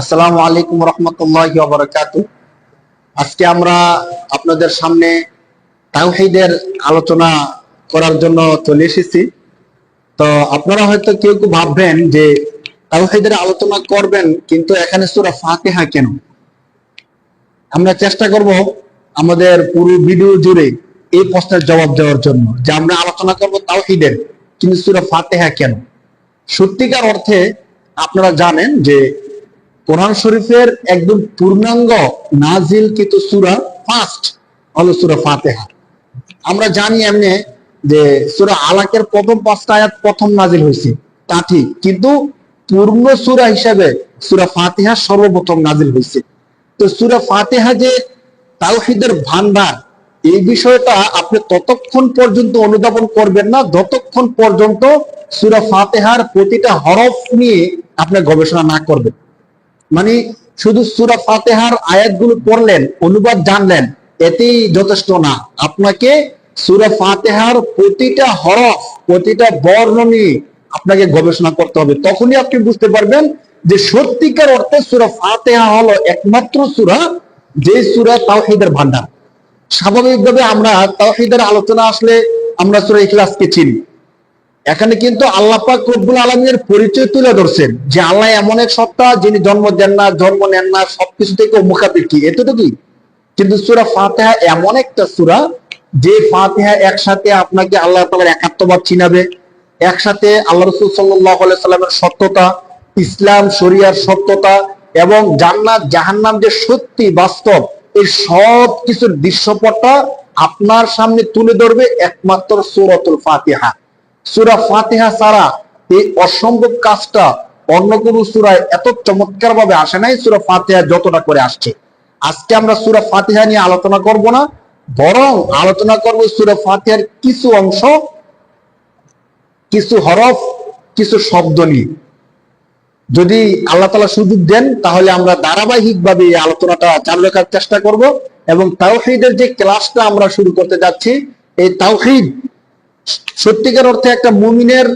আসসালামু আলাইকুম রহমতুল্লাহ বারাকাতু। আজকে আমরা আপনাদের সামনে তাওহীদের আলোচনা করার জন্য চলে এসেছি। তো আপনারা হয়তো কেউ কেউ ভাববেন যে তাওহীদের আলোচনা করবেন, কিন্তু এখানে সূরা ফাতিহা কেন? আমরা চেষ্টা করব আমাদের পুরো ভিডিও জুড়ে এই প্রশ্নের জবাব দেওয়ার জন্য যে আমরা আলোচনা করব তাওহীদের, কিন্তু সূরা ফাতিহা কেন? সত্যিকার অর্থে আপনারা জানেন যে কোরআন শরীফের একদম পূর্ণাঙ্গ নাজিল কিন্তু সুরা ফার্স্ট হলো সুরা ফাতেহা। আমরা জানি এমনি যে সুরা আলাকের প্রথম পাঁচটা আয়াত প্রথম নাজিল হয়েছে। তা ঠিক, কিন্তু পূর্ণ সুরা হিসাবে সুরা ফাতেহা সর্বপ্রথম নাজিল হয়েছে। তো সুরা ফাতেহা যে তাওহীদের ভান্ডার এই বিষয়টা আপনি ততক্ষণ পর্যন্ত অনুধাবন করবেন না, যতক্ষণ পর্যন্ত সুরা ফাতেহার প্রতিটা হরফ নিয়ে আপনি গবেষণা না করবেন। মানে শুধু সুরা ফাতেহার আয়াতগুলো পড়লেন, অনুবাদ জানলেন, এতেই যথেষ্ট না। আপনাকে সুরা ফাতেহার প্রতিটা হরফ, প্রতিটা বর্ণ নিয়ে আপনাকে গবেষণা করতে হবে। তখনই আপনি বুঝতে পারবেন যে সত্যিকার অর্থে সুরা ফাতেহা হলো একমাত্র সুরা যে সুরা তাওহীদের ভান্ডার স্বাভাবিকভাবে আমরা তাওহীদের আলোচনা আসলে আমরা সুরা ইখলাসকে চিনি। এখানে কিন্তু আল্লাহ পাক রব্বুল আলমীর পরিচয় তুলে ধরছেন যে আল্লাহ এমন এক সত্তা যিনি জন্ম দেন না, জন্ম নেন না, সবকিছু থেকে মুখাপেক্ষী। এতটুকুই কিন্তু সুরা ফাতেহা এমন একটা সুরা যে ফাতেহা একসাথে আপনাকে আল্লাহ তালার একাত্মবাদ চিনাবে, একসাথে আল্লাহ রসুল সাল্লাহ সাল্লামের সত্যতা, ইসলাম, শরিয়ার সত্যতা এবং জান্নাত, জাহান্নাম যে সত্যি বাস্তব, এই সব কিছুর দৃশ্যপটটা আপনার সামনে তুলে ধরবে একমাত্র সুরতুল ফাতিহা। সুরা ফাতিহা ছাড়া এই অসম্ভব কাজটা অন্য কোন সুরায় এত চমৎকার ভাবে আসে নাই, সুরা ফাতিহা যতটা করে আসছে। আজকে আমরা সুরা ফাতিহা নিয়ে আলোচনা করব না, বরং আলোচনা করব সুরা ফাতিহার কিছু অংশ, কিছু হরফ, কিছু শব্দ নিয়ে। যদি আল্লাহ তালা সুযোগ দেন, তাহলে আমরা ধারাবাহিক ভাবে এই আলোচনাটা চালু রাখার চেষ্টা করব এবং তাওহিদের যে ক্লাসটা আমরা শুরু করতে যাচ্ছি, এই তাওহিদ সত্যিকার অর্থে একটা মুমিনের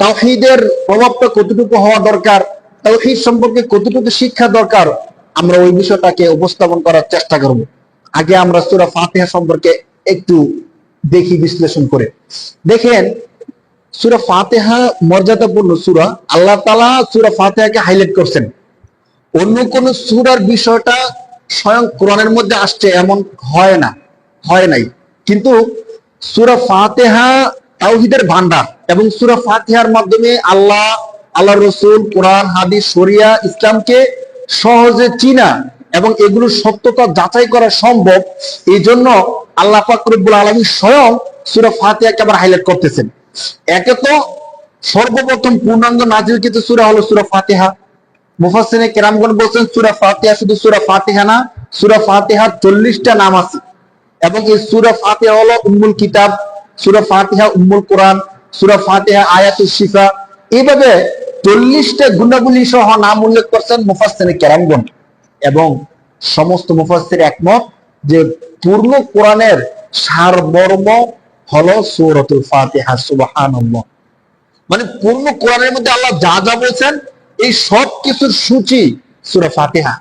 তাওহিদের প্রভাবটা কতটুকু হওয়া দরকার, তাওহিদ সম্পর্কে কতটুকু শিক্ষা দরকার, আমরা ওই বিষয়টাকে উপস্থাপন করার চেষ্টা করব। আগে আমরা সুরা ফাতিহা সম্পর্কে একটু দেখি, বিশ্লেষণ করে। দেখেন, সুরা ফাতেহা মর্যাদাপূর্ণ সুরা, আল্লাহ তালা সুরা ফাতেহাকে হাইলাইট করছেন। অন্য কোন সুরার বিষয়টা স্বয়ং কোরআনের মধ্যে আসছে এমন হয় না, হয় নাই। কিন্তু সুরা ফাতেহা তাওহিদের ভান্ডার এবং সুরা ফাতেহার মাধ্যমে আল্লাহ আল্লাহ রসুল, কোরআন, হাদিস, শরিয়া, ইসলামকে সহজে চিনা এবং এগুলোর সত্যতা যাচাই করা সম্ভব। এই জন্য আল্লাহ ফাকরুল আলমী স্বয়ং সুরা ফাতিহাকে আবার হাইলাইট করতেছেন। একে তো সর্বপ্রথম পূর্ণাঙ্গ নাজিলকৃত সুরা হলো সুরা ফাতেহা। মুফাসসিনে কেরামগণ বলছেন, সুরা ফাতেহা শুধু সুরা ফাতিহা না, সুরা ফাতিহা চল্লিশটা নাম আছে। এবং এই সুরা ফাতিহা হলো উম্মুল কিতাব, সুরা ফাতিহা, উম্মুল কোরআন, সুরা ফাতিহা আয়াতুল শিফা। এইভাবে চল্লিশটা গুণাবলী সহ নাম উল্লেখ করছেন মুফাসসিনে কেরামগণ। এবং সমস্ত মুফাসসির একমত যে পূর্ণ কোরআনের সারমর্ম হলো সূরাতুল ফাতিহা, সুবহানাল্লাহ। মানে পূর্ণ কোরআনের মধ্যে আল্লাহ যা যা বলছেন, এই সব কিছুর সূচি সূরা ফাতিহা।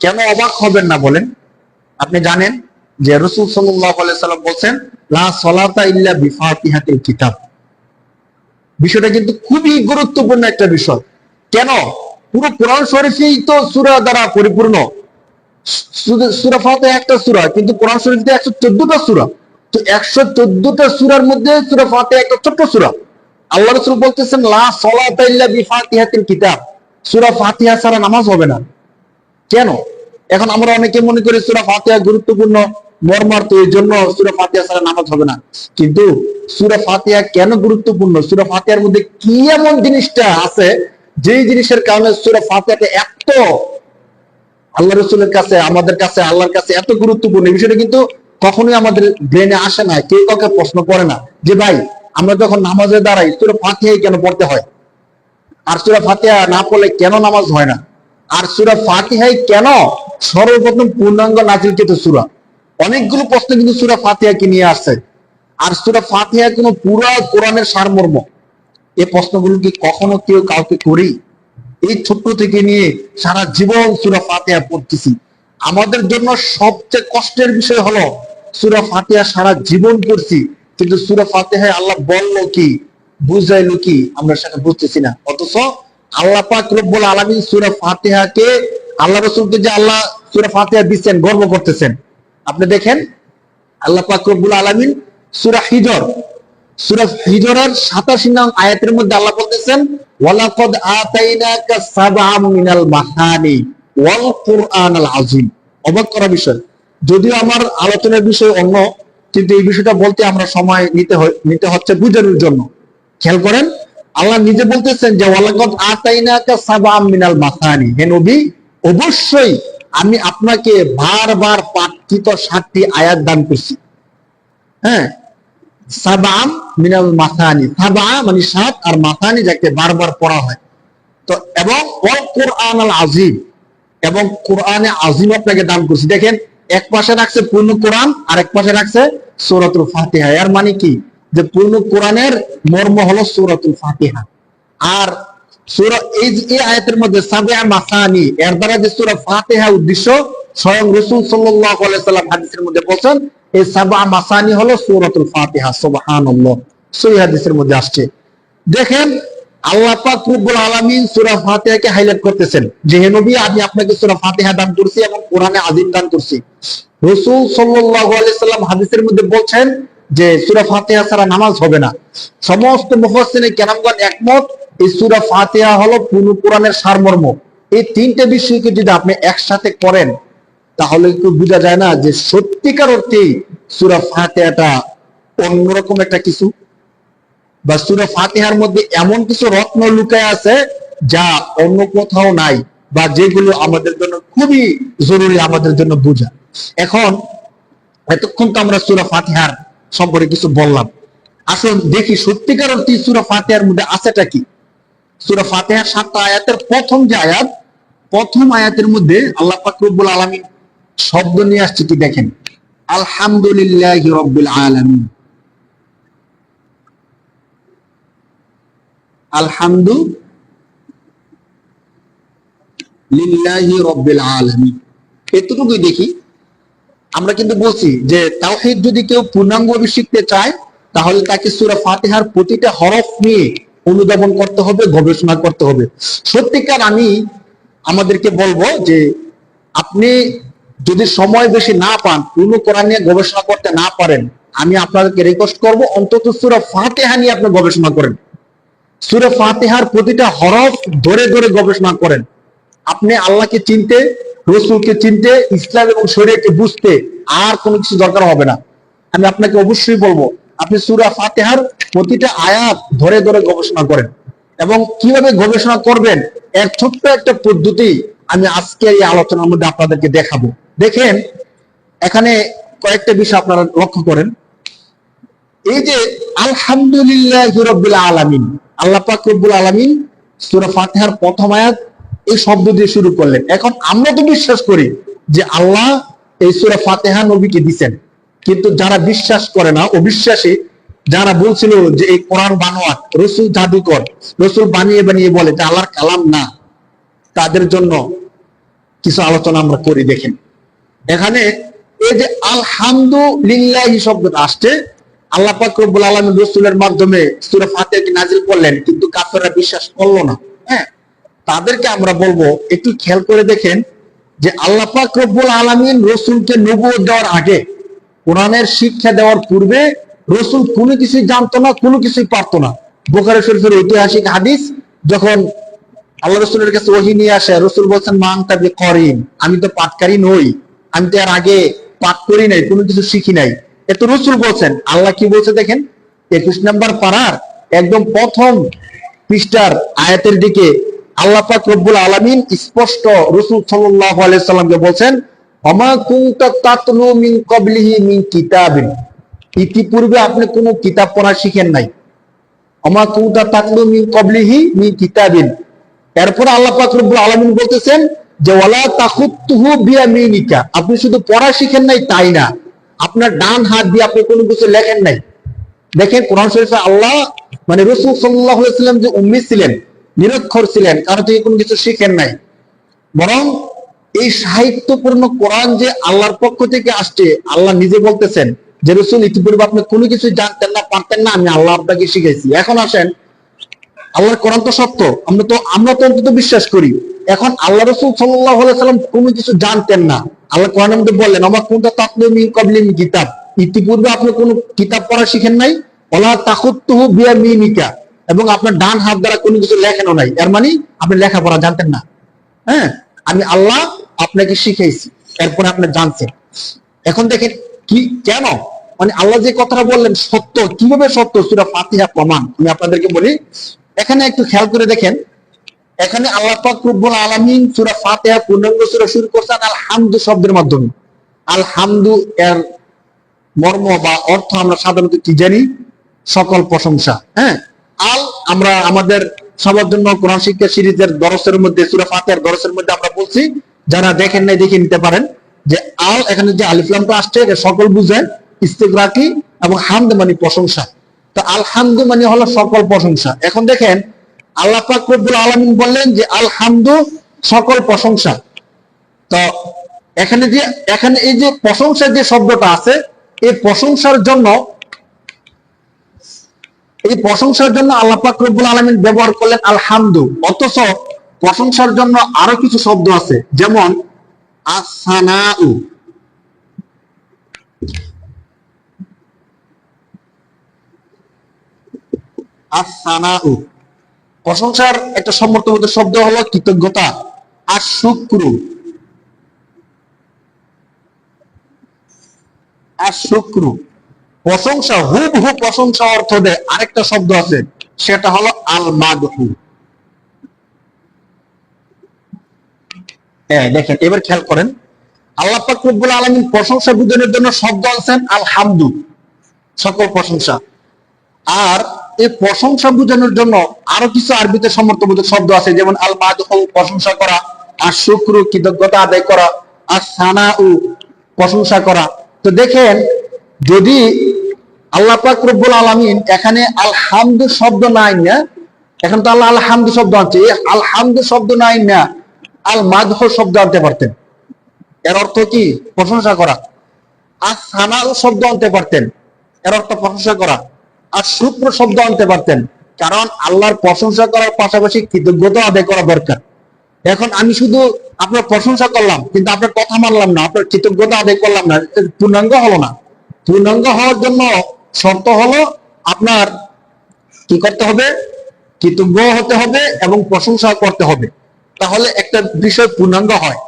কেন অবাক হবেন না বলেন? আপনি জানেন যে রসুল সাল্লাম বলছেন বিষয়টা কিন্তু খুবই গুরুত্বপূর্ণ একটা বিষয়। কেন? পুরো কোরআন শরীফেই তো সূরা দ্বারা পরিপূর্ণ। সূরা ফাতিহা একটা সূরা, কিন্তু কোরআন শরীফে একশো চোদ্দটা সূরা। তো একশো চোদ্দটা সূরার মধ্যে সূরা ফাতিহা একটা ছোট্ট সূরা। আল্লাহ রসুল বলতেছেন, লা কিতাব। সূরা ফাতিহা ছাড়া নামাজ হবে না। কেন? এখন আমরা অনেকে মনে করি সুরা ফাতিহা গুরুত্বপূর্ণ, মর্মার্থ, এই জন্য সুরা ফাতিহা ছাড়া নামাজ হবে না। কিন্তু সুরা ফাতিহা কেন গুরুত্বপূর্ণ? সুরা ফাতিহার মধ্যে কি এমন জিনিসটা আছে, যেই জিনিসের কারণে সুরা ফাতিহাটা এত আল্লাহ রসুলের কাছে, আমাদের কাছে, আল্লাহর কাছে এত গুরুত্বপূর্ণ, এই বিষয়টা কিন্তু কখনোই আমাদের ব্রেনে আসে না, কেউ কাউকে প্রশ্ন করে না যে, ভাই, আমরা যখন নামাজে দাঁড়াই, সুরা ফাতিহাই কেন পড়তে হয়? আর সুরা ফাতিহা না পড়লে কেন নামাজ হয় না? আর সুরা ফাতিহাই কেন? সর্বপ্রথম পূর্ণাঙ্গ নাজিলকৃত সুরা। অনেকগুলো প্রশ্ন কিন্তু সুরা ফাতিহাকে নিয়ে আসছে। আর সুরা ফাতিহা কোনো পুরো কোরআনের সারমর্ম। এই প্রশ্নগুলো কি কখনো কেউ কাউকে করি? এই ছোট্ট থেকে নিয়ে সারা জীবন সুরা ফাতিহা পড়তেছি। আমাদের জন্য সবচেয়ে কষ্টের বিষয় হলো সুরা ফাতিহা সারা জীবন পড়ছি। কিন্তু সুরা ফাতিহায় আল্লাহ বলল কি, বুঝাইলো কি, আমরা সেটা বুঝতেছি না। অথচ আল্লাহ পাক রব্বুল আলামিন সূরা ফাতিহাকে, আল্লাহ রাসূলকে যে আল্লাহ সূরা ফাতিহা দিচ্ছেন, গর্ব করতেছেন। আপনি দেখেন, আল্লাহ পাক রব্বুল আলামিন সূরা হিজর, সূরা হিজরের 87 নং আয়াতের মধ্যে আল্লাহ বলতেছেন, ওয়ালাকাদ আতাইনাকা সাবআম মিনাল মাহানি ওয়াল কুরআনাল আযীম। অবাক করা বিষয়। যদিও আমার আলোচনার বিষয় অন্য, কিন্তু এই বিষয়টা বলতে আমরা সময় নিতে নিতে হচ্ছে বুঝানোর জন্য। খেয়াল করেন আল্লাহ নিজে বলতেছেন যে মাসানি। নবী, অবশ্যই আমি আপনাকে বারবার পাঠিত সাতটি আয়াত দান করছি। হ্যাঁ? সাবাম মিনাল মাসানি। সাবা মানে সাত, আর মাসানি যাকে বারবার পড়া হয়। তো, এবং কোরআন আল আজিম এবং কোরআনে আজিম আপনাকে দান করছি। দেখেন, এক পাশে রাখছে পূর্ণ কোরআন আর এক পাশে রাখছে সূরাতুল ফাতিহা। এর মানে কি? যে পূর্ণ কোরআনের মর্ম হলো সূরাতুল ফাতিহা। আর সূরা এই এই আয়াতের মধ্যে সাবিয়া মাসানি, এর দ্বারা যে সূরা ফাতিহা উদ্দেশ্য, স্বয়ং রাসূল সাল্লাল্লাহু আলাইহি সাল্লাম হাদিসের মধ্যে এই সাবা মাসানি হলো ফাতিহা, সুবহানাল্লাহ। সহিহ হাদিসের মধ্যে আসছে। দেখেন, আল্লাহ পাক রব্বুল আলামিন সূরা ফাতিহাকে হাইলাইট করতেছেন। যে হে নবী, আমি আপনাকে সূরা ফাতিহা দান করছি এবং কোরআনে আযীম দান করছি। রাসূল সাল্লাল্লাহু আলাইহি সাল্লাম হাদিসের মধ্যে বলছেন যে সুরা ফাতিহা ছাড়া নামাজ হবে না। সমস্ত মুফাসসিরিনে কেরামগণ একমত, এই সুরা ফাতিহা হলো পূর্ণ কোরআনের সারমর্ম। এই তিনটে বিষয়কে যদি আপনি একসাথে করেন, তাহলে একটু বোঝা যায় না যে সত্যিকার অর্থেই সূরা ফাতিহাটা অন্যরকম একটা কিছু। বা সুরা ফাতিহার মধ্যে এমন কিছু রত্ন লুকায় আছে যা অন্য কোথাও নাই, বা যেগুলো আমাদের জন্য খুবই জরুরি, আমাদের জন্য বোঝা। এখন এতক্ষণ তো আমরা সুরা ফাতিহার সম্পর্কে কিছু বললাম। আসুন দেখি সত্যিকার অর্থে সূরা ফাতিহার মধ্যে আছেটা কি? সূরা ফাতিহার সাতটা আয়াতের প্রথম যে আয়াত, প্রথম আয়াতের মধ্যে আল্লাহ পাক রব্বুল আলামিন শব্দ নিয়ে আসছে কি দেখেন? আলহামদুলিল্লাহি রাব্বিল আলামিন। আলহামদু লিল্লাহি রব্বিল আলামিন। এতটুকুই দেখি। আমরা কিন্তু বলছি যে তাওহীদ যদি কেউ পূর্ণাঙ্গভাবে শিখতে চায়, তাহলে তাকে সূরা ফাতেহার প্রতিটা হরফ নিয়ে অনুধাবন করতে হবে, গবেষণা করতে হবে। সত্যিকার আমি আমাদেরকে বলব যে আপনি যদি সময় বেশি না পান পূর্ণ কোরআন নিয়ে গবেষণা করতে না পারেন, আমি আপনাদেরকে রিকোয়েস্ট করব, অন্তত সূরা ফাতিহা নিয়ে আপনি গবেষণা করেন। সূরা ফাতেহার প্রতিটা হরফ ধরে ধরে গবেষণা করেন। আপনি আল্লাহকে চিনতে রসুলকে চিনতে, ইসলাম এবং শরীয়তকে বুঝতে আর কোনো কিছু দরকার হবে না। আমি আপনাকে অবশ্যই বলব, আপনি সূরা ফাতিহার প্রতিটা আয়াত ধরে ধরে গবেষণা করেন এবং কীভাবে গবেষণা করবেন এর ছোট্ট একটা পদ্ধতি আমি আজকের এই আলোচনার মধ্যে আপনাদেরকে দেখাবো। দেখেন, এখানে কয়েকটা বিষয় আপনারা লক্ষ্য করেন। এই যে, আলহামদুলিল্লাহ রব্বুল আলামিন, আল্লাহ পাক রব্বুল আলামিন সূরা ফাতিহার প্রথম আয়াত এই শব্দ দিয়ে শুরু করলেন। এখন আমরা তো বিশ্বাস করি যে আল্লাহ এই সূরা ফাতিহা নবীকে দিবেন কিন্তু যারা বিশ্বাস করে না, অবিশ্বাসী, যারা বলছিল যে এই কোরআন বানোয়াট, রসুল জাদুকর, রসুল বানিয়ে বানিয়ে বলে যে আল্লাহর কালাম না, তাদের জন্য কিছু আলোচনা আমরা করি, দেখেন। এখানে এই যে আলহামদুলিল্লাহ শব্দটা আসছে, আল্লাহ পাক রব্বুল আলামিন রাসূলের মাধ্যমে সূরা ফাতিহাকে নাজিল করলেন, কিন্তু কাফেররা বিশ্বাস করল না। হ্যাঁ তাদেরকে আমরা বলব, একটু খেয়াল করে দেখেন যে আল্লাহ রব্বুল আলামিন রসুলকে নবুয়ত দেওয়ার আগে কোরআনের শিক্ষা দেওয়ার পূর্বে রসুল কোনো কিছুই জানতো না, কোনো কিছুই পারতো না। বোখারি শরীফের ঐতিহাসিক হাদিস, যখন আল্লাহ রসুলের কাছে ওহি নিয়ে আসে, রসুল বলছেন মান তাবি করিন আমি তো পাটকারী নই, আমি তো এর আগে পাঠ করি নাই, কোনো কিছু শিখি নাই। এত রসুল বলছেন, আল্লাহ কি বলছে দেখেন, একুশ নাম্বার পাড়ার একদম প্রথম পৃষ্ঠার আয়াতের দিকে আল্লাহ পাক রব্বুল আলামিন স্পষ্ট রসুল সাল্লামকে বলছেন ইতিপূর্বে আপনি কোনো কিতাব পড়া শিখেন নাই। এরপর আল্লাহ আলামিন বলতেছেন যে, ওয়ালা আপনি শুধু পড়া শিখেন নাই, তাই না? আপনার ডান হাত দিয়ে আপনি কোনো কিছু লেখেন নাই। দেখেন কোরআন শরীফে আল্লাহ মানে রসুল সাল্লাল্লাহু সাল্লাম যে উম্মি ছিলেন নিরক্ষর ছিলেন কারও থেকে কোনো কিছু শিখেন নাই। বরং এই সাহিত্যপূর্ণ কোরআন যে আল্লাহর পক্ষ থেকে আসছে, আল্লাহ নিজে বলতেছেন যে, রসুল, ইতিপূর্বে আপনি কোনো কিছু জানতেন না, পারতেন না, আমি আল্লাহ আপনাকে শিখেছি এখন আসেন, আল্লাহর কোরআন তো সত্য, আমরা তো আমরা তো অন্তত বিশ্বাস করি। এখন আল্লাহ রসুল সাল্লাহ সাল্লাম কোনো কিছু জানতেন না। আল্লাহ কোরআনের মধ্যে বললেন আমার কোনটা তাকলিমি কবলিমি কিতাব? ইতিপূর্বে আপনি কোনো কিতাব পড়া শিখেন নাই? ওলা তাকুত্তুহু বিয়া মিনিকা এবং আপনার ডান হাত দ্বারা কোনো কিছু লেখেনও নাই। এর মানে আপনি লেখাপড়া জানতেন না। হ্যাঁ? আমি আল্লাহ আপনাকে শিখাইছি এরপরে আপনি জানছেন। এখন দেখেন কি, কেন? মানে আল্লাহ যে কথাটা বললেন, সত্য। কীভাবে সত্য? সুরা ফাতিহা প্রমাণ। আমি আপনাদেরকে বলি, এখানে একটু খেয়াল করে দেখেন। এখানে আল্লাহ পাক রব্বুল আলামিন সূরা ফাতিহা পূর্ণাঙ্গ সূরা শুরু করছেন আলহামদু শব্দের মাধ্যমে। আলহামদু এর মর্ম বা অর্থ আমরা সাধারণত কি জানি? সকল প্রশংসা। হ্যাঁ? আল, আমরা আমাদের সবার জন্য কোরআন শিক্ষা সিরিজের দরসের মধ্যে, সূরা ফাতিহার দরসের মধ্যে আমরা বলছি, যারা দেখেন নাই, দেখে নিতে পারেন, যে আল, এখানে যে আলিফলামটা আসছে, এটা সকল বুঝায় ইস্তেগ্রাকি এবং হামদ মানে প্রশংসা। তো আল আলহামদু মানে হলো সকল প্রশংসা। এখন দেখেন, আল্লাহ পাক রব্বুল আলামিন বললেন যে আল আলহামদু সকল প্রশংসা। তো এখানে যে, এখানে এই যে প্রশংসার যে শব্দটা আছে, এই প্রশংসার জন্য এই প্রশংসার জন্য আল্লাহ পাক আলামিন ব্যবহার করলেন আলহামদু। অথচ প্রশংসার জন্য আরও কিছু শব্দ আছে, যেমন আসানাউ আসানাউ প্রশংসার একটা সম্মর্থবোধ শব্দ হলো কৃতজ্ঞতা। আর শুক্রু আর শুক্রু প্রশংসা হুব হু প্রশংসা অর্থ দেয়। আরেকটা শব্দ আছে, সেটা হলো আল মাদহু হ্যাঁ দেখেন, এবার খেয়াল করেন। আল্লাহ পাক রব্বুল আলামিন প্রশংসা বুঝানোর জন্য শব্দ আছেন আলহামদু। সকল প্রশংসা। আর এই প্রশংসা বুঝানোর জন্য আরও কিছু আরবিতে সমর্থবোধক শব্দ আছে, যেমন আল মাদহু প্রশংসা করা। আর শুক্রু, কৃতজ্ঞতা আদায় করা। আর সানা উ প্রশংসা করা। তো দেখেন যদি আল্লাহ পাক রব্বুল আলামিন এখানে আলহামদু শব্দ নাই না, এখন তো আল্লাহ আলহামদু শব্দ আছে এই আলহামদু শব্দ নাই না, আল মাদহ শব্দ আনতে পারতেন। এর অর্থ কি? প্রশংসা করা। আর সানাউ শব্দ আনতে পারতেন। এর অর্থ প্রশংসা করা। আর শুক্র শব্দ আনতে পারতেন। কারণ আল্লাহর প্রশংসা করার পাশাপাশি কৃতজ্ঞতা আদায় করা দরকার। এখন আমি শুধু আপনার প্রশংসা করলাম, কিন্তু আপনার কথা মানলাম না, আপনার কৃতজ্ঞতা আদায় করলাম না পূর্ণাঙ্গ হলো না। পূর্ণাঙ্গ হওয়ার জন্য শর্ত হলো আপনার কি করতে হবে? কৃতজ্ঞ হতে হবে এবং প্রশংসা করতে হবে। তাহলে একটা বিষয় পূর্ণাঙ্গ হয়।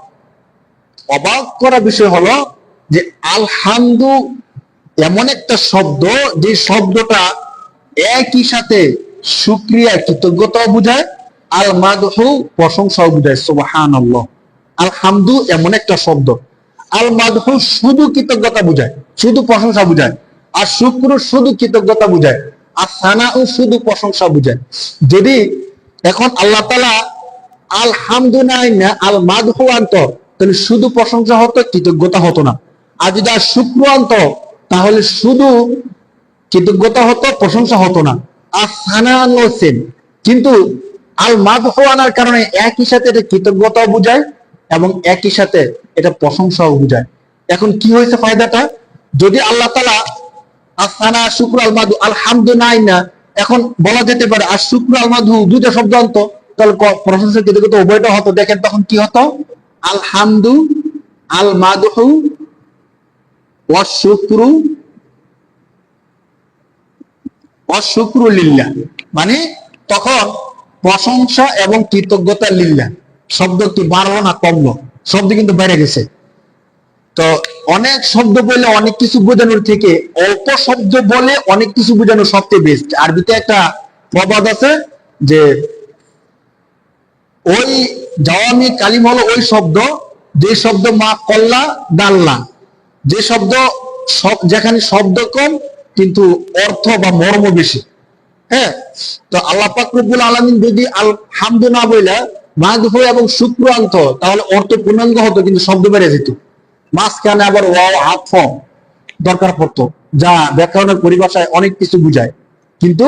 অবাক করা বিষয় হলো যে আলহামদু এমন একটা শব্দ যে শব্দটা একই সাথে সুক্রিয়া, কৃতজ্ঞতাও বুঝায় আল মাদহু প্রশংসাও বুঝায়। সুবহান আলহামদু এমন একটা শব্দ। আল মাদহু শুধু কৃতজ্ঞতা বুঝায়, শুধু প্রশংসা বুঝায়, আর শুক্র শুধু কৃতজ্ঞতা বুঝায়, আর সানাউ শুধু প্রশংসা বুঝায়। যদি এখন আল্লাহ তালা আলহামদু নাই না আল মাদহু আনত, তাহলে শুধু প্রশংসা হতো, কৃতজ্ঞতা হতো না। আর যদি আর শুক্র আনত, তাহলে শুধু কৃতজ্ঞতা হতো, প্রশংসা হতো না। আর সানা আনলো সেম কিন্তু আল মাদহু আনার কারণে একই সাথে এটা কৃতজ্ঞতাও বুঝায় এবং একই সাথে এটা প্রশংসাও বুঝায়। এখন কি হয়েছে ফায়দাটা? যদি আল্লাহ তালা আসানা শুক্র আল মাদু আলহামদু নাই না এখন বলা যেতে পারে, আর শুক্র আল মাদু দুইটা শব্দ অন্ত, তাহলে প্রশংসা কৃতজ্ঞতা উভয়টা হতো, দেখেন তখন কি হতো? আলহামদু আল মাদহু অশুক্রু অশুক্রু লিল্লা মানে তখন প্রশংসা এবং কৃতজ্ঞতা লিল্লা শব্দ কি বাড়লো না কমলো? শব্দ কিন্তু বেড়ে গেছে। তো অনেক শব্দ বলে অনেক কিছু বোঝানোর থেকে অল্প শব্দ বলে অনেক কিছু বোঝানো সবচেয়ে বেস্ট আরবিতে একটা প্রবাদ আছে যে, ওই জওয়ামি কালিম হলো ওই শব্দ, যে শব্দ মা কল্লা ডাল্লা। যে শব্দ যেখানে শব্দ কম, কিন্তু অর্থ বা মর্ম বেশি। হ্যাঁ? তো আল্লাহ পাক রব্বুল আলামিন যদি আল হামদু না বইলা মাদহু এবং শুক্র আনত তাহলে অর্থ পূর্ণাঙ্গ হতো, কিন্তু শব্দ বেড়ে যেত। মাঝখানে আবার ওয়াও আফ দরকার পড়তো, যা ব্যাকরণের পরিভাষায় অনেক কিছু বুঝায়। কিন্তু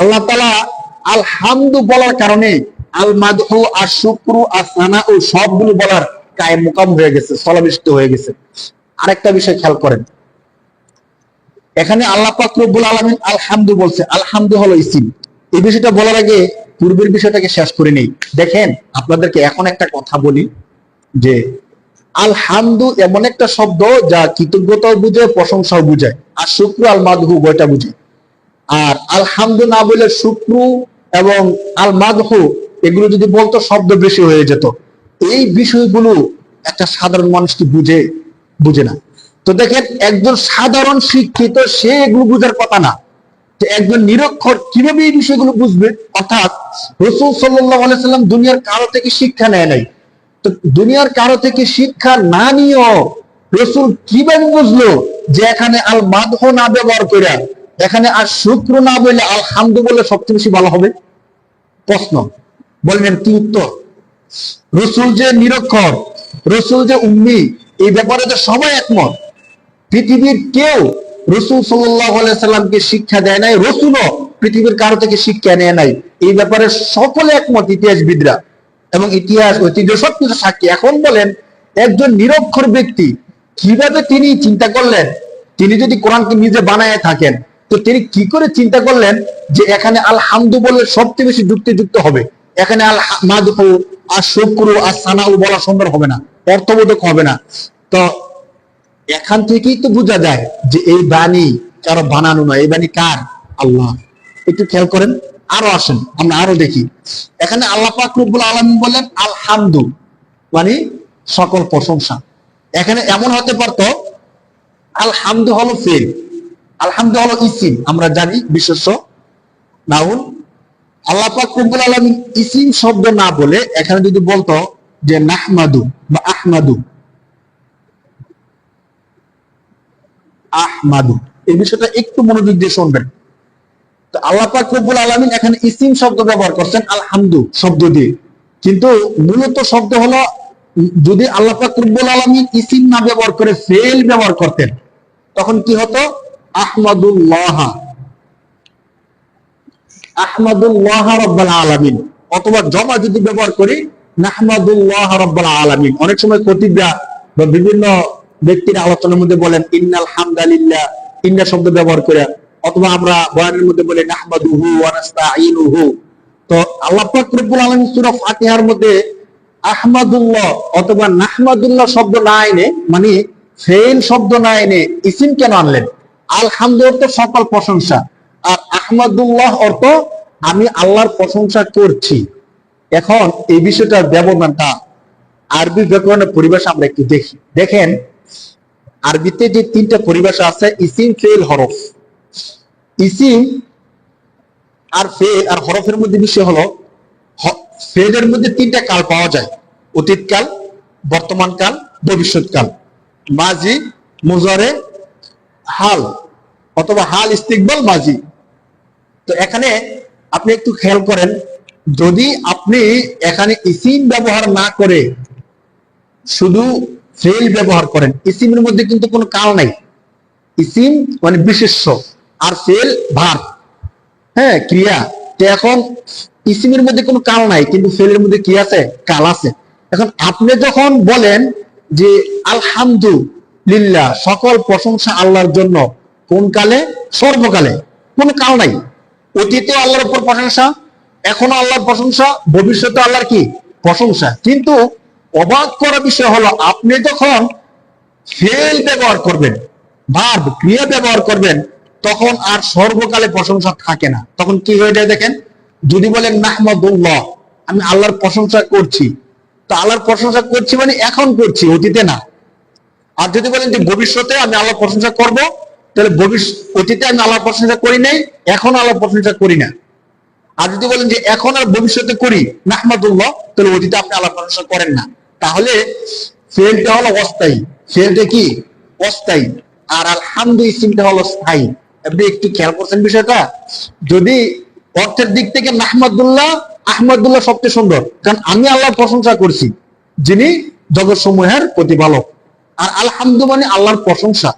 আল্লাহ তালা আল হামদু বলার কারণে আল মাদহু, আর শুক্রু, আর সানা ও সবগুলো বলার কায়ে মোকাম হয়ে গেছে, স্থলাভিষিক্ত হয়ে গেছে। আরেকটা বিষয় খেয়াল করেন। এখানে আল্লাহ পাক রব্বুল আলামিন আলহামদু বলছে, আলহামদু হলো ইসিম। এই বিষয়টা বলার আগে পূর্বের বিষয়টাকে শেষ করে নেই। দেখেন, আপনাদেরকে এখন একটা কথা বলি যে, আলহামদু এমন একটা শব্দ যা কৃতজ্ঞতাও বুঝায় প্রশংসাও বুঝায় আর শুক্র আল মাদহু বইটা বুঝে। আর আলহামদু না বলে শুক্র এবং আল মাদহু, এগুলো যদি বলতো শব্দ বেশি হয়ে যেত। এই বিষয়গুলো একটা সাধারণ মানুষ কি বুঝে? বুঝে না। তো দেখেন, একজন সাধারণ শিক্ষিত, সে এগুলো বুঝার কথা না। যে একজন নিরক্ষর কীভাবে এই বিষয়গুলো বুঝবে? অর্থাৎ রসুল সাল্লাহ সাল্লাম দুনিয়ার কারও থেকে শিক্ষা নেয় নাই। তো দুনিয়ার কারও থেকে শিক্ষা না নিয়েও রসুল কীভাবে বুঝলো যে এখানে আল মাদহ না ব্যবহার করে এখানে আর শুক্র না বলে আল হামদু বলে সবচেয়ে বেশি ভালো হবে? প্রশ্ন। বললেন, কি উত্তর? রসুল যে নিরক্ষর, রসুল যে উম্মি, এই ব্যাপারে তো সবাই একমত। পৃথিবীর কেউ রসুল সাল্লামকে শিক্ষা দেয় নাই, রসুলও পৃথিবীর কারও থেকে শিক্ষা নেয় নাই। এই ব্যাপারে সকলে একমত, ইতিহাসবিদরা। এবং ইতিহাস ঐতিহ্য সবকিছু সাক্ষী। এখন বলেন, একজন নিরক্ষর ব্যক্তি কীভাবে তিনি চিন্তা করলেন? তিনি যদি কোরআনকে নিজে বানায় থাকেন, তো তিনি কি করে চিন্তা করলেন যে এখানে আল হামদু বলে সবচেয়ে বেশি যুক্তিযুক্ত হবে? এখানে আল মাদহু আর শুক্রু আর সানাউ বলা সুন্দর হবে না, অর্থবোধক হবে না। তো এখান থেকেই তো বোঝা যায় যে এই বাণী কারও বানানো নয়। এই বাণী কার? আল্লাহ। একটু খেয়াল করেন, আরও আসেন, আমরা আরও দেখি। এখানে আল্লাহ পাক আলামিন বলেন, আলহামদু মানে সকল প্রশংসা। এখানে এমন হতে পারত, আলহামদু হলো ফেল, আলহামদু হলো ইসিম। আমরা জানি বিশেষ নাউন। আল্লাহ পাক রব্বুল আলামিন ইসিম শব্দ না বলে এখানে যদি বলতো যে নাহমাদু বা আহমাদু আহমাদু। এই বিষয়টা একটু মনোযোগ দিয়ে শুনবেন। তো আল্লাহ এখানে ইসিম শব্দ ব্যবহার করছেন, আলহামদু শব্দ দিয়ে। কিন্তু মূলত শব্দ হলো, যদি আল্লাহ ইসিম না ব্যবহার করে ফেল ব্যবহার করতেন, তখন কি হতো? আহমাদুল্লাহ। আহমাদুল্লাহ রব্বাল আলামিন। অথবা জমা যদি ব্যবহার করি, নাহমাদুল্লাহ রব্বাল আলামিন। অনেক সময় কতিবরা বা বিভিন্ন ব্যক্তির আলোচনার মধ্যে বলেন, ইন্নাল হামদালিল্লাহ ইন্না শব্দ ব্যবহার করে। অথবা আমরা বয়ানের মধ্যে বলি, নাহমাদুহু ওয়া তো আল্লাহ পাক রব্বুল আলামিন সূরা ফাতিহার মধ্যে আহমাদুল্লাহ অথবা নাহমাদুল্লাহ শব্দ না এনে মানে শব্দ না এনে ইসিম কেন আনলেন? আলহামদু অর্থ সকল প্রশংসা। আর আহমাদুল্লাহ অর্থ আমি আল্লাহর প্রশংসা করছি। এখন এই বিষয়টার ব্যবধানটা আরবি ব্যাকরণের পরিবেশ আমরা একটু দেখি। দেখেন আরবিতে যে তিনটা পরিভাষা আছে ইসিম ফেল, হরফ। ইসিম আর ফেল আর হরফের মধ্যে বিষয় হলো ফেলের মধ্যে তিনটা কাল পাওয়া যায় অতীতকাল বর্তমানকাল ভবিষ্যৎকাল মাজি মুজারে, হাল অথবা হাল ইস্তিকবাল মাজি তো এখানে আপনি একটু খেয়াল করেন, যদি আপনি এখানে ইসিম ব্যবহার না করে শুধু ফেল ব্যবহার করেন, ইসিমের মধ্যে কিন্তু কোনো কাল নাই। ইসিম মানে বিশেষ্য, আর ফেল ভার। হ্যাঁ ক্রিয়া। এখন ইসিমের মধ্যে কোনো কাল নাই, কিন্তু ফেলের মধ্যে কি আছে? কাল আছে। এখন আপনি যখন বলেন যে আলহামদু লিল্লাহ সকল প্রশংসা আল্লাহর জন্য, কোন কালে? সর্বকালে। কোন কাল নাই। অতীতে আল্লাহর উপর প্রশংসা, এখনও আল্লাহর প্রশংসা, ভবিষ্যতে আল্লাহর কি? প্রশংসা। কিন্তু অবাক করা বিষয় হলো, আপনি যখন ফেল ব্যবহার করবেন ভাব ক্রিয়া ব্যবহার করবেন, তখন আর সর্বকালে প্রশংসা থাকে না। তখন কি হয়ে যায় দেখেন? যদি বলেন, নাহমাদুল্লাহ আমি আল্লাহর প্রশংসা করছি। তো আল্লাহর প্রশংসা করছি মানে এখন করছি, অতীতে না। আর যদি বলেন যে ভবিষ্যতে আমি আল্লাহর প্রশংসা করব, তাহলে ভবিষ্যৎ অতীতে আমি আল্লাহ প্রশংসা করি নাই, এখন আল্লাহ প্রশংসা করি না। আর যদি বলেন যে এখন আর ভবিষ্যতে করি, নাহমাদুল্লাহ তাহলে অতীতে আপনি আল্লাহ প্রশংসা করেন না। তাহলে ফেলটা হলো অস্থায়ী। ফেলটা কি? অস্থায়ী। আর আলহামদু ইসিমটা হলো স্থায়ী। আপনি একটু খেয়াল করছেন বিষয়টা? যদি অর্থের দিক থেকে নাহমাদুল্লাহ আহমদুল্লাহ সবচেয়ে সুন্দর। কারণ আমি আল্লাহর প্রশংসা করছি, যিনি জগৎ সমূহের প্রতিপালক। আর আলহামদু মানে আল্লাহর প্রশংসা।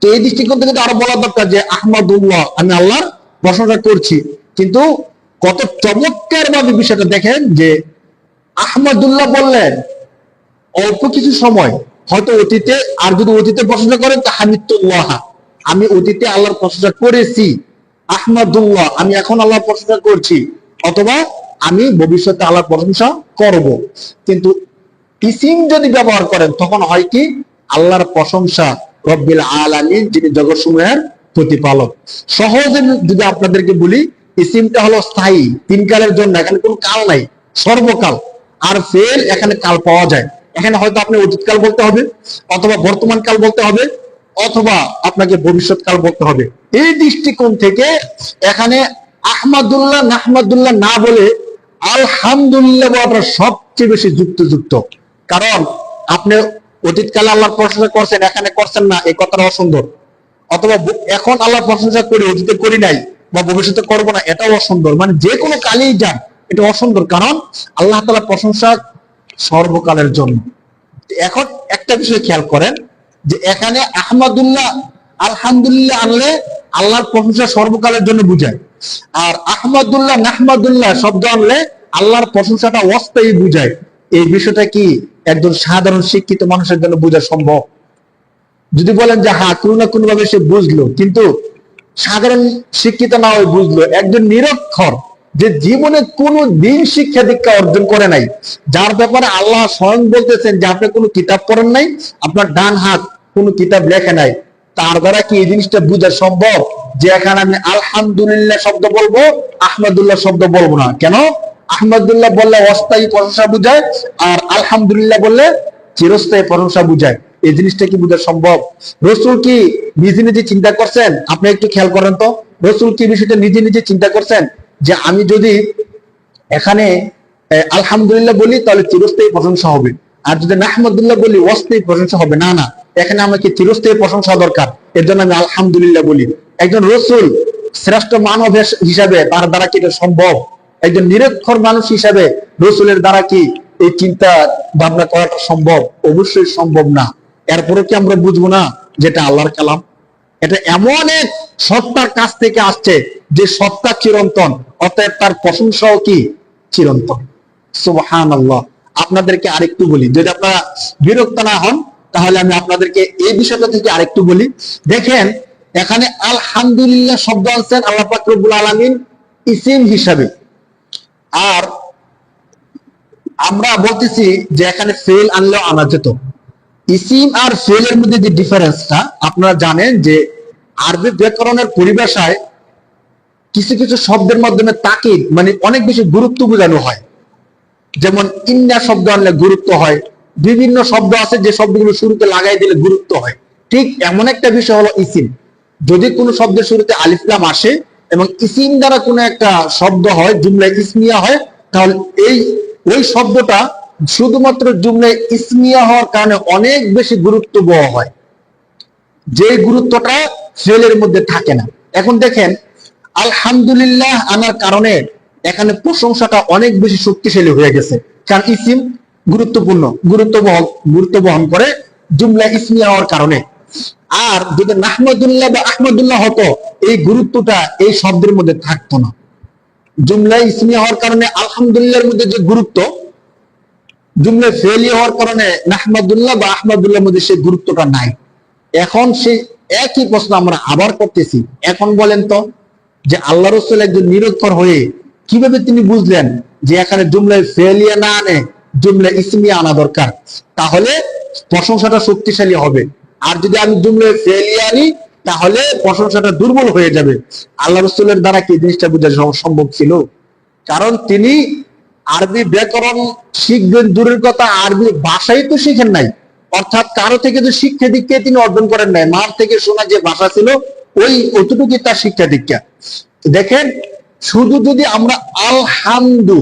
তো এই দৃষ্টিকোণ থেকে আরও বলা দরকার যে আহমদুল্লাহ, আমি আল্লাহর প্রশংসা করছি। কিন্তু কত চমৎকার ভাবে বিষয়টা দেখেন যে আহমদুল্লাহ বললেন অল্প কিছু সময় হয়তো অতীতে, আর যদি অতীতে প্রশংসা করেন তা হামিদুল্লাহ আমি অতীতে আল্লাহর প্রশংসা করেছি। আহমদুল্লাহ, আমি এখন আল্লাহর প্রশংসা করছি। অথবা আমি ভবিষ্যতে আল্লাহর প্রশংসা করব। কিন্তু ইসিম যদি ব্যবহার করেন, তখন হয় কি? আল্লাহর প্রশংসা রব্বিল আলামিন, যিনি জগৎসমূহের প্রতিপালক। সহজে যদি আপনাদেরকে বলি ইসিমটা হলো স্থায়ী তিন কালের জন্য, এখানে কোনো কাল নাই, সর্বকাল। আর ফের এখানে কাল পাওয়া যায়। এখানে হয়তো আপনি অতীতকাল বলতে হবে, অথবা বর্তমান কাল বলতে হবে, অথবা আপনাকে ভবিষ্যৎ কাল বলতে হবে। এই দৃষ্টিকোণ থেকে এখানে আহমাদুল্লাহ নাহমাদুল্লাহ না বলে আলহামদুলিল্লাহ বলাটা সবচেয়ে বেশি যুক্তিযুক্ত। কারণ আপনি অতীতকালে আল্লাহর প্রশংসা করছেন, এখানে করছেন না, এই কথাটা অসুন্দর। অথবা এখন আল্লাহর প্রশংসা করি, অতীতে করি নাই, বা ভবিষ্যতে করব না, এটাও অসুন্দর। মানে যে কোনো কালেই যান, এটা অসুন্দর। কারণ আল্লাহ তালা প্রশংসা সর্বকালের জন্য। এখন একটা বিষয় খেয়াল করেন যে এখানে আহমদুল্লাহ আলহামদুলিল্লাহ আনলে আল্লাহর প্রশংসা সর্বকালের জন্য বুঝায়। আর আহমদুল্লাহ নাহমাদুল্লাহ শব্দ আনলে আল্লাহর প্রশংসাটা অস্থায়ী বুঝায়। এই বিষয়টা কি একজন সাধারণ শিক্ষিত মানুষের জন্য বোঝা সম্ভব? যদি বলেন যে হ্যাঁ কোনো না কোনো ভাবে সে বুঝলো, কিন্তু সাধারণ শিক্ষিত না হয়ে বুঝলো, একজন নিরক্ষর যে জীবনে কোনো দিন শিক্ষা দীক্ষা অর্জন করে নাই, যার ব্যাপারে আল্লাহ স্বয়ং বলতেছেন যে আপনি কোনো কিতাব পড়েন নাই, আপনার ডান হাত কোনো কিতাব লেখে নাই, তার দ্বারা কি এই জিনিসটা বোঝা সম্ভব? যে এখানে আমি আলহামদুলিল্লাহ শব্দ বলব, আহমদুল্লাহ শব্দ বলব না। কেন? আহমদুল্লাহ বললে অস্থায়ী প্রশংসা বুঝায়, আর আলহামদুলিল্লাহ বললে চিরস্থায়ী প্রশংসা বুঝায়। এই জিনিসটা কি বোঝা সম্ভব? রসুল কি নিজে নিজে চিন্তা করছেন? আপনি একটু খেয়াল করেন তো। রসুল কি বিষয়টা নিজে নিজে চিন্তা করছেন? যে আমি যদি এখানে আলহামদুলিল্লাহ বলি, তাহলে চিরস্থায়ী প্রশংসা হবে। আর যদি নাহমদুল্লাহ বলি, অস্থায়ী প্রশংসা হবে। না না, এখানে আমাকে চিরস্থায়ী প্রশংসা দরকার। এর জন্য আমি আলহামদুলিল্লাহ বলি। একজন রসুল শ্রেষ্ঠ মানব হিসাবে তার দ্বারা কি এটা সম্ভব? একজন নিরক্ষর মানুষ হিসাবে রসুলের দ্বারা কি এই চিন্তা ভাবনা করাটা সম্ভব? অবশ্যই সম্ভব না। এরপরে কি আমরা বুঝব না যেটা আল্লাহর কালাম? এটা এমন এক সত্তার কাছ থেকে আসছে যে সত্তা চিরন্তন, অতএব তার প্রশংসাও কি? চিরন্তন। সুবহান আল্লাহ আপনাদেরকে আরেকটু বলি, যদি আপনারা বিরক্ত না হন, তাহলে আমি আপনাদেরকে এই বিষয়টা থেকে আরেকটু বলি। দেখেন, এখানে আলহামদুলিল্লাহ শব্দ আনছেন আল্লাহ পাক রব্বুল আলামিন ইসিম হিসাবে। আর আমরা বলতেছি যে এখানে ফেল আনলেও আনা যেত। ইসিম আর ফেলের মধ্যে যে ডিফারেন্সটা আপনারা জানেন যে আরবি ব্যাকরণের পরিভাষায় কিছু কিছু শব্দের মাধ্যমে তাকিদ মানে অনেক বেশি গুরুত্ব বোঝানো হয়। যেমন, ইন্না শব্দ আনলে গুরুত্ব হয়। বিভিন্ন শব্দ আছে, যে শব্দগুলো শুরুতে লাগাই দিলে গুরুত্ব হয়। ঠিক এমন একটা বিষয় হলো ইসিম। যদি কোনো শব্দের শুরুতে আলিফলাম আসে এবং ইসিম দ্বারা কোনো একটা শব্দ হয়, জুমলায় ইসমিয়া হয়, তাহলে এই, ওই শব্দটা শুধুমাত্র জুমলায় ইসমিয়া হওয়ার কারণে অনেক বেশি গুরুত্ব বহ হয়। যে গুরুত্বটা ফেলের মধ্যে থাকে না। এখন দেখেন, আলহামদুলিল্লাহ আনার কারণে এখানে প্রশংসাটা অনেক বেশি শক্তিশালী হয়ে গেছে। কারণ ইসিম গুরুত্বপূর্ণ, গুরুত্ব বহন গুরুত্ব বহন করে জুমলা ইসমিয়া হওয়ার কারণে। আর যদি নাহমদুল্লাহ বা আহমদুল্লাহ হতো, এই গুরুত্বটা এই শব্দের মধ্যে থাকতো না। জুমলা ইসমিয়া হওয়ার কারণে আলহামদুলিল্লাহর মধ্যে যে গুরুত্ব, জুমলা ফেলি হওয়ার কারণে নাহমাদুল্লাহ বা আহমদুল্লাহর মধ্যে সেই গুরুত্বটা নাই। এখন সেই একই প্রশ্ন আমরা আবার করতেছি। এখন বলেন তো যে আল্লাহ রসুল একজন নিরক্ষর হয়ে কীভাবে তিনি বুঝলেন যে এখানে জুমলায় ফেলিয়া না আনে জুমলা ইসমিয়া আনা দরকার? তাহলে প্রশংসাটা শক্তিশালী হবে। আর যদি আমি জুমলায় ফেলিয়া আনি, তাহলে প্রশংসাটা দুর্বল হয়ে যাবে। আল্লাহ রসুলের দ্বারা কি জিনিসটা বোঝা সম্ভব ছিল? কারণ তিনি আরবি ব্যাকরণ শিখবেন, দূরের কথা আরবি ভাষাই তো শিখেন নাই। অর্থাৎ কারও থেকে তো শিক্ষা দীক্ষা তিনি অর্জন করেন নাই, মার থেকে শোনা যে ভাষা ছিল, ওই অতটুকুই তার শিক্ষা দীক্ষা। দেখেন, শুধু যদি আমরা আলহামদু,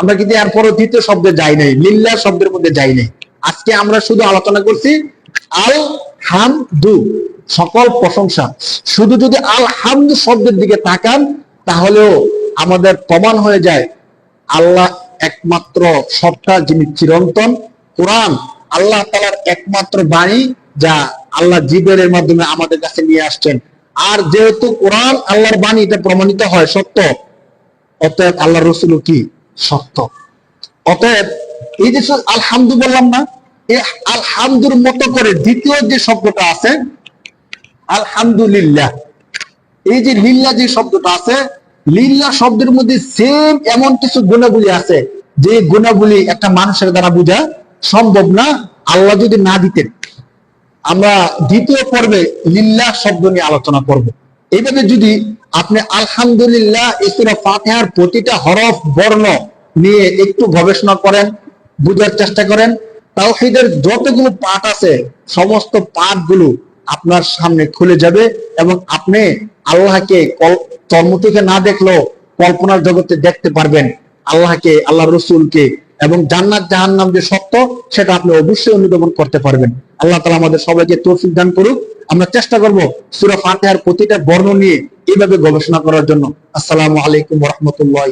আমরা কিন্তু এরপর দ্বিতীয় শব্দে যাই নাই লিল্লা শব্দের মধ্যে যাই নাই। আজকে আমরা শুধু আলোচনা করছি আল হামদু সকল প্রশংসা। শুধু যদি আল হামদু শব্দের দিকে তাকান, তাহলেও আমাদের প্রমাণ হয়ে যায়, আল্লাহ একমাত্র সত্তা যিনি চিরন্তন, কোরআন আল্লাহ তালার একমাত্র বাণী যা আল্লাহ জীবের মাধ্যমে আমাদের কাছে নিয়ে আসছেন। আর যেহেতু কোরআন আল্লাহর বাণী এটা প্রমাণিত হয় সত্য, অতএব আল্লাহ রসুল কি? সত্য। অতএব এই যে আলহামদু বললাম না এই আলহামদুর মতো করে দ্বিতীয় যে শব্দটা আছে, আলহামদুলিল্লাহ। এই যে লিল্লা যে শব্দটা আছে, লিল্লা শব্দের মধ্যে সেম এমন কিছু গুণাবলী আছে, যে গুণাবলী একটা মানুষের দ্বারা বোঝা সম্ভব না, আল্লাহ যদি না দিতেন। আমরা দ্বিতীয় পর্বে লিল্লাহ শব্দ নিয়ে আলোচনা করব। এইভাবে যদি আপনি আলহামদুলিল্লাহ ইসুরা ফাতিহার প্রতিটা হরফ, বর্ণ নিয়ে একটু গবেষণা করেন, বুঝার চেষ্টা করেন, তাওহীদের যতগুলো পাঠ আছে, সমস্ত পাঠগুলো আপনার সামনে খুলে যাবে এবং আপনি আল্লাহকে কল- চর্মচোখে না দেখলেও কল্পনার জগতে দেখতে পারবেন। আল্লাহকে আল্লাহ রসুলকে এবং জান্নাত জাহান্নাম যে সত্য সেটা আপনি অবশ্যই অনুধাবন করতে পারবেন। আল্লাহ তালা আমাদের সবাইকে তৌফিক দান করুক। আমরা চেষ্টা করব সুরা ফাতেহার প্রতিটা বর্ণ নিয়ে এইভাবে গবেষণা করার জন্য। আসসালামু আলাইকুম রহমতুল্লাহ